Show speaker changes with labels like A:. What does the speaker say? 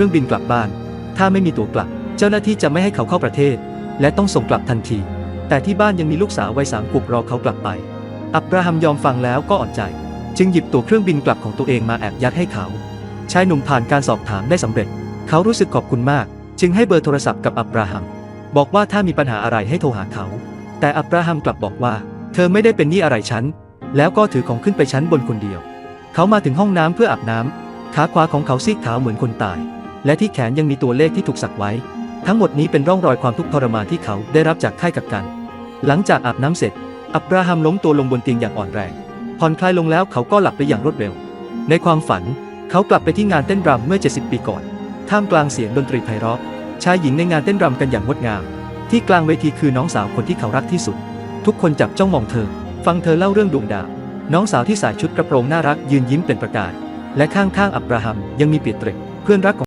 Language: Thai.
A: รื่องบินกลับบ้าน ถ้าไม่มีตั๋วกลับ เจ้าหน้าที่จะไม่ให้เขาเข้าประเทศ และต้องส่งกลับทันที แต่ที่บ้านยังมีลูกสาววัยสามขวบรอเขากลับไป อับราฮัมยอมฟังแล้วก็อ่อนใจ จึงหยิบตั๋วเครื่องบินกลับของตัวเองมาแอบยัดให้เขา ชายหนุ่มผ่านการสอบถามได้สำเร็จ เขารู้สึกขอบคุณมาก จึงให้เบอร์โทรศัพท์กับอับราฮัม บอกว่าถ้ามีปัญหาอะไรให้โทรหาเขา แต่อับราฮัมกลับบอกว่า เธอไม่ได้เป็นหนี้อะไรฉัน แล้วก็ถือของขึ้นไปชั้นบนคนเดียว เขามาถึงห้องน้ำเพื่ออาบน้ำขาขวาของเขาซีกขาวเหมือนคนตาย และที่แขนยังมีตัวเลขที่ถูกสักไว้ ทั้งหมดนี้เป็นร่องรอยความทุกข์ทรมานที่เขาได้รับจากค่ายกักกัน หลังจากอาบน้ำเสร็จ อับราฮัมล้มตัวลงบนเตียงอย่างอ่อนแรงผ่อนคลายลงแล้วเขาก็หลับไปอย่างรวดเร็ว ในความฝันเขากลับไปที่งานเต้นรำเมื่อ 70 ปีก่อน ท่ามกลางเสียงดนตรีไพเราะ ชายหญิงในงานเต้นรำกันอย่างงดงาม ที่กลางเวทีคือน้องสาวคนที่เขารักที่สุด ทุกคนจับจ้องมองเธอ ฟังเธอเล่าเรื่องดวงดาว น้องสาวที่ใส่ชุดกระโปรงน่ารักยืนยิ้มเป็นประกายและข้างๆอับราฮัมยังมีเปียเตรกเพื่อนรักของ